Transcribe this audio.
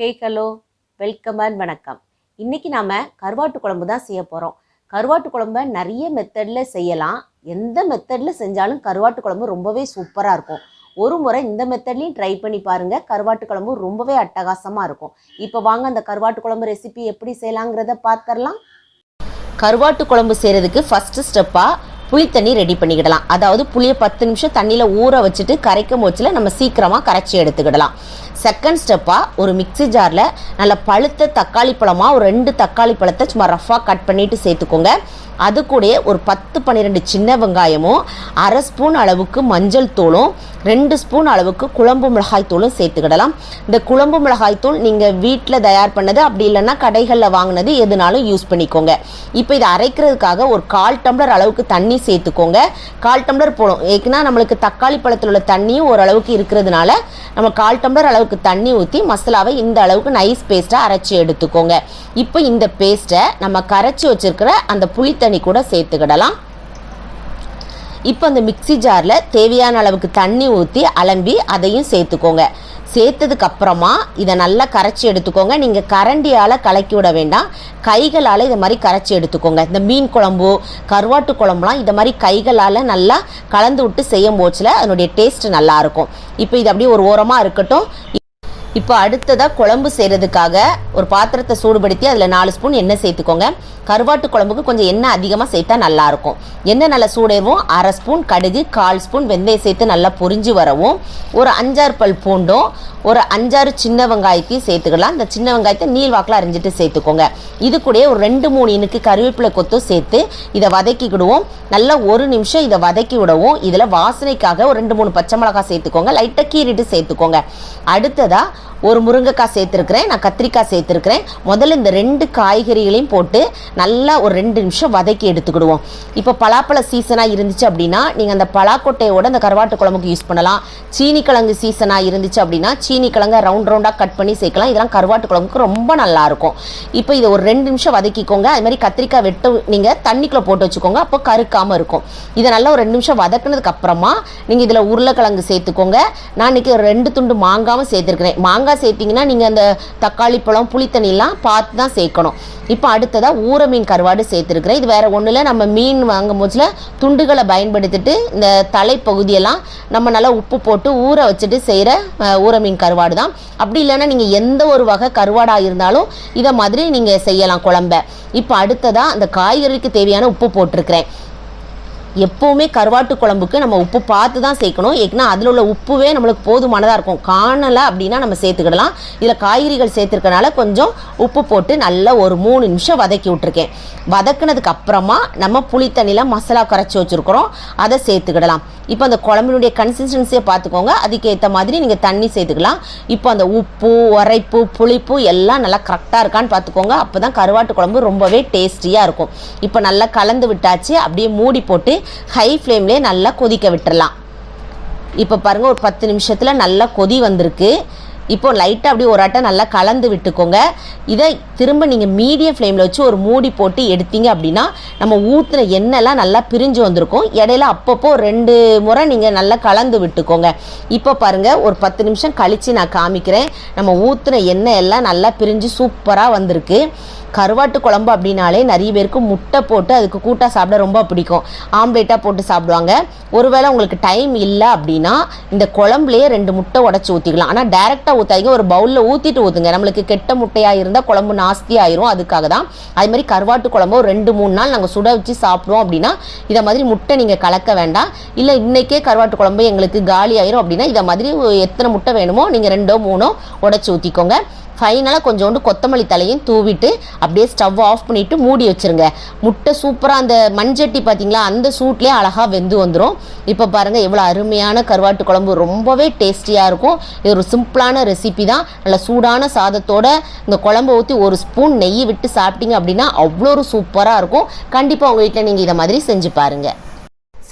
Hey hello welcome and வணக்கம். இன்றைக்கி நாம் கருவாட்டு குழம்பு தான் செய்ய போகிறோம் கருவாட்டு குழம்ப நிறைய மெத்தடில் செய்யலாம். எந்த மெத்தடில் செஞ்சாலும் கருவாட்டு குழம்பு ரொம்பவே சூப்பராக இருக்கும். ஒரு முறை இந்த மெத்தட்லையும் ட்ரை பண்ணி பாருங்க. கருவாட்டு குழம்பு ரொம்பவே அட்டகாசமாக இருக்கும். இப்போ வாங்க அந்த கருவாட்டு குழம்பு ரெசிபி எப்படி செய்யலாங்கிறத பார்த்துடலாம் கருவாட்டு குழம்பு செய்கிறதுக்கு ஃபஸ்ட்டு ஸ்டெப்பாக புளி தண்ணி ரெடி பண்ணிக்கிடலாம். அதாவது புளியை பத்து நிமிஷம் தண்ணியில் ஊற வச்சுட்டு கரைக்கும் போச்சில் நம்ம சீக்கிரமாக கரைச்சி எடுத்துக்கிடலாம். செகண்ட் ஸ்டெப்பாக ஒரு மிக்ஸி ஜாரில் நல்ல பழுத்த தக்காளி பழமாக ஒரு ரெண்டு தக்காளி பழத்தை சும்மா ரஃபாக கட் பண்ணிட்டு சேர்த்துக்கோங்க. அது கூடயே ஒரு பத்து பன்னிரெண்டு சின்ன வெங்காயமும் அரை ஸ்பூன் அளவுக்கு மஞ்சள் தூளும் ரெண்டு ஸ்பூன் அளவுக்கு குழம்பு மிளகாய் தூளும் சேர்த்துக்கிடலாம். இந்த குழம்பு மிளகாய் தூள் நீங்கள் வீட்டில் தயார் பண்ணது அப்படி இல்லைன்னா கடைகளில் வாங்கினது எதுனாலும் யூஸ் பண்ணிக்கோங்க. இப்போ இதை அரைக்கிறதுக்காக ஒரு கால் டம்ளர் அளவுக்கு தண்ணி சேர்த்துக்கோங்க. கால் டம்ளர் போடும் ஏன்னா நம்மளுக்கு தக்காளி பழத்தில் உள்ள தண்ணியும் ஓரளவுக்கு இருக்கிறதுனால நம்ம கால் டம்ளர் அளவுக்கு தண்ணி ஊற்றி மசாலாவை இந்த அளவுக்கு நைஸ் பேஸ்ட்டாக அரைச்சி எடுத்துக்கோங்க. இப்போ இந்த பேஸ்ட்டை நம்ம கரைச்சி வச்சிருக்கிற அந்த புளித்தண்ணி கூட சேர்த்துக்கிடலாம். இப்போ அந்த மிக்ஸி ஜாரில் தேவையான அளவுக்கு தண்ணி ஊற்றி அலம்பி அதையும் சேர்த்துக்கோங்க. சேர்த்ததுக்கு அப்புறமா இதை நல்லா கரைச்சி எடுத்துக்கோங்க. நீங்கள் கரண்டியால் கலக்கி விட வேண்டாம். கைகளால் இதை மாதிரி கரைச்சி எடுத்துக்கோங்க. இந்த மீன் குழம்பு கருவாட்டு குழம்புலாம் இதை மாதிரி கைகளால் நல்லா கலந்து விட்டு செய்யும் போச்சில் அதனுடைய டேஸ்ட் நல்லா இருக்கும். இப்போ இது அப்படியே ஒரு ஓரமாக இருக்கட்டும். இப்போ அடுத்ததாக குழம்பு செய்கிறதுக்காக ஒரு பாத்திரத்தை சூடுபடுத்தி அதில் நாலு ஸ்பூன் எண்ணெய் சேர்த்துக்கோங்க. கருவாட்டு குழம்புக்கு கொஞ்சம் எண்ணெய் அதிகமாக சேர்த்தா நல்லாயிருக்கும். எண்ணெய் நல்லா சூடேவும் அரை ஸ்பூன் கடுகு கால் ஸ்பூன் வெந்தயம் சேர்த்து நல்லா பொரிஞ்சு வரவும் ஒரு அஞ்சாறு பல் பூண்டும் ஒரு அஞ்சாறு சின்ன வெங்காயத்தையும் சேர்த்துக்கலாம். இந்த சின்ன வெங்காயத்தை நீள் வாக்கில் அரிஞ்சிட்டு சேர்த்துக்கோங்க. இது கூடயே ஒரு ரெண்டு மூணு இனுக்கு கருவேப்பிலை கொத்தும் சேர்த்து இதை வதக்கிக்கிடுவோம் நல்லா ஒரு நிமிஷம் இதை வதக்கி விடவும் இதில் வாசனைக்காக ஒரு ரெண்டு மூணு பச்சை மிளகாய் சேர்த்துக்கோங்க. லைட்டாக கீறிட்டு சேர்த்துக்கோங்க. அடுத்ததாக ஒரு முருங்கைக்காய் சேர்த்துருக்கிறேன் நான் கத்திரிக்காய் சேர்த்துருக்கிறேன். முதல்ல இந்த ரெண்டு காய்கறிகளையும் போட்டு நல்லா ஒரு ரெண்டு நிமிஷம் வதக்கி எடுத்துக்கிடுவோம். இப்போ பலாப்பழ சீசனாக இருந்துச்சு அப்படின்னா நீங்கள் அந்த பலாக்கொட்டையோட அந்த கருவாட்டு குழம்புக்கு யூஸ் பண்ணலாம். சீனி கிழங்கு சீசனாக இருந்துச்சு அப்படின்னா சீனி கிழங்கை ரவுண்ட் ரவுண்டாக கட் பண்ணி சேர்க்கலாம். இதெல்லாம் கருவாட்டு குழம்புக்கு ரொம்ப நல்லாயிருக்கும். இப்போ இதை ஒரு ரெண்டு நிமிஷம் வதக்கிக்கோங்க. அது மாதிரி கத்திரிக்காய் வெட்டு நீங்கள் தண்ணிக்குள்ளே போட்டு வச்சுக்கோங்க. அப்போ கருக்காமல் இருக்கும். இதை நல்லா ஒரு ரெண்டு நிமிஷம் வதக்குனதுக்கு அப்புறமா நீங்கள் இதில் உருளைக்கிழங்கு சேர்த்துக்கோங்க. நான் இன்றைக்கி ஒரு ரெண்டு துண்டு மாங்காவும் சேர்த்துருக்கிறேன். மாங்காய் சேர்த்திங்கன்னா நீங்கள் அந்த தக்காளி பழம் புளித்தண்ணிலாம் பார்த்து தான் சேர்க்கணும். இப்போ அடுத்ததாக ஊற மீன் கருவாடு சேர்த்துருக்குறேன். இது வேறு ஒன்றும் இல்லை நம்ம மீன் வாங்கும் போதில் துண்டுகளை பயன்படுத்திட்டு இந்த தலைப்பகுதியெல்லாம் நம்ம நல்லா உப்பு போட்டு ஊற வச்சுட்டு செய்கிற ஊற மீன் கருவாடு தான். அப்படி இல்லைன்னா நீங்கள் எந்த ஒரு வகை கருவாடாக இருந்தாலும் இதை மாதிரி நீங்கள் செய்யலாம் குழம்ப. இப்போ அடுத்ததாக அந்த காய்கறிக்கு தேவையான உப்பு போட்டிருக்கிறேன். எப்போவுமே கருவாட்டு குழம்புக்கு நம்ம உப்பு பார்த்து தான் சேர்க்கணும். ஏன்னா அதில் உள்ள உப்புவே நம்மளுக்கு போதுமானதாக இருக்கும். காணலை அப்படின்னா நம்ம சேர்த்துக்கிடலாம். இதில் காய்கறிகள் சேர்த்துருக்கனால கொஞ்சம் உப்பு போட்டு நல்லா ஒரு மூணு நிமிஷம் வதக்கி விட்ருக்கேன் வதக்குனதுக்கு அப்புறமா நம்ம புளி தண்ணியில் மசாலா கரைச்சி வச்சுருக்குறோம். அதை சேர்த்துக்கிடலாம். இப்போ அந்த குழம்பினுடைய கன்சிஸ்டன்சியை பார்த்துக்கோங்க. அதுக்கேற்ற மாதிரி நீங்கள் தண்ணி சேர்த்துக்கலாம். இப்போ அந்த உப்பு உரைப்பு புளிப்பு எல்லாம் நல்லா கரெக்டாக இருக்கான்னு பார்த்துக்கோங்க. அப்போ தான் கருவாட்டு குழம்பு ரொம்பவே டேஸ்டியாக இருக்கும். இப்போ நல்லா கலந்து விட்டாச்சு. அப்படியே மூடி போட்டு ஹை ஃப்ளேம்லேயே நல்லா கொதிக்க விட்டுறலாம். இப்போ பாருங்கள் ஒரு பத்து நிமிஷத்தில் நல்லா கொதி வந்திருக்கு. இப்போது லைட்டாக அப்படியே ஒரு ஆட்டை நல்லா கலந்து விட்டுக்கோங்க. இதை திரும்ப நீங்கள் மீடியம் ஃப்ளேமில் வச்சு ஒரு மூடி போட்டு எடுத்தீங்க அப்படின்னா நம்ம ஊற்றின எண்ணெய்லாம் நல்லா பிரிஞ்சு வந்திருக்கும். இடையில அப்பப்போ ரெண்டு முறை நீங்கள் நல்லா கலந்து விட்டுக்கோங்க. இப்போ பாருங்கள் ஒரு பத்து நிமிஷம் கழித்து நான் காமிக்கிறேன். நம்ம ஊற்றின எண்ணெய் எல்லாம் நல்லா பிரிஞ்சு சூப்பராக வந்திருக்கு. கருவாட்டு குழம்பு அப்படின்னாலே நிறைய பேருக்கு முட்டை போட்டு அதுக்கு கூட்டாக சாப்பிட ரொம்ப பிடிக்கும். ஆம்லேட்டாக போட்டு சாப்பிடுவாங்க. ஒருவேளை உங்களுக்கு டைம் இல்லை அப்படின்னா இந்த குழம்புலேயே ரெண்டு முட்டை உடச்சி ஊற்றிக்கலாம் ஆனால் டேரெக்டாக ஊற்றாதீங்க ஒரு பவுலில் ஊற்றிட்டு ஊற்றுங்க நம்மளுக்கு கெட்ட முட்டையாக இருந்தால் குழம்பு நாஸ்தி ஆயிரும். அதுக்காக தான். அது மாதிரி கருவாட்டு குழம்பு ஒரு ரெண்டு மூணு நாள் நாங்கள் சுட வச்சு சாப்பிடுவோம் அப்படின்னா இதை மாதிரி முட்டை நீங்கள் கலக்க வேண்டாம். இல்லை இன்றைக்கே கருவாட்டு குழம்பு எங்களுக்கு காலி ஆயிரும் அப்படின்னா இதை மாதிரி எத்தனை முட்டை வேணுமோ நீங்கள் ரெண்டோ மூணோ உடச்சி ஊற்றிக்கோங்க ஃபைனலாக கொஞ்சோண்டு கொத்தமல்லி தலையும் தூவிட்டு அப்படியே ஸ்டவ் ஆஃப் பண்ணிவிட்டு மூடி வச்சுருங்க. முட்டை சூப்பராக அந்த மண்சட்டி பார்த்தீங்களா அந்த சூட்லேயே அழகாக வெந்து வந்துடும் இப்போ பாருங்கள் எவ்வளோ அருமையான கருவாட்டு குழம்பு ரொம்பவே டேஸ்டியாக இருக்கும். இது ஒரு சிம்பிளான ரெசிபி தான். நல்ல சூடான சாதத்தோட இந்த குழம்பு ஊற்றி ஒரு ஸ்பூன் நெய் விட்டு சாப்பிட்டீங்க அப்படின்னா அவ்வளோ ஒரு சூப்பராக இருக்கும். கண்டிப்பாக உங்கள் வீட்டில் நீங்கள் இதை மாதிரி செஞ்சு பாருங்கள்